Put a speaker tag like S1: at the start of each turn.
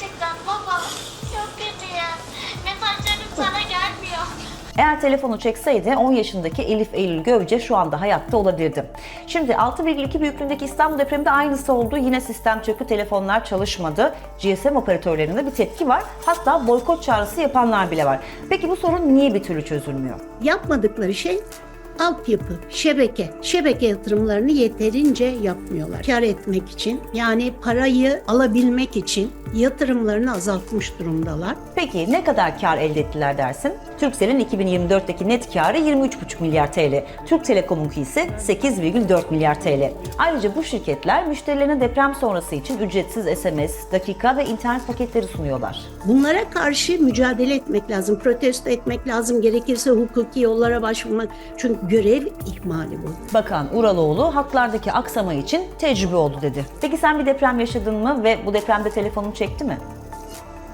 S1: gerçekten baba. Çok kötüyüm. Mesajlarım sana gelmiyor. Eğer telefonu çekseydi 10 yaşındaki Elif Eylül Gövce şu anda hayatta olabilirdi. Şimdi 6,2 büyüklüğündeki İstanbul depreminde aynısı oldu. Yine sistem çöktü, telefonlar çalışmadı. GSM operatörlerinde bir tepki var. Hatta boykot çağrısı yapanlar bile var. Peki bu sorun niye bir türlü çözülmüyor?
S2: Yapmadıkları şey altyapı, şebeke. Şebeke yatırımlarını yeterince yapmıyorlar. Kar etmek için yani parayı alabilmek için yatırımlarını azaltmış durumdalar.
S1: Peki ne kadar kar elde ettiler dersin? Turkcell'in 2024'teki net karı 23,5 milyar TL. Türk Telekom'unki ise 8,4 milyar TL. Ayrıca bu şirketler müşterilerine deprem sonrası için ücretsiz SMS, dakika ve internet paketleri sunuyorlar.
S2: Bunlara karşı mücadele etmek lazım, protesto etmek lazım, gerekirse hukuki yollara başvurmak. Çünkü görev ihmali bu.
S1: Bakan Uraloğlu hatlardaki aksama için tecrübe oldu dedi. Peki sen bir deprem yaşadın mı ve bu depremde telefonun çekti mi?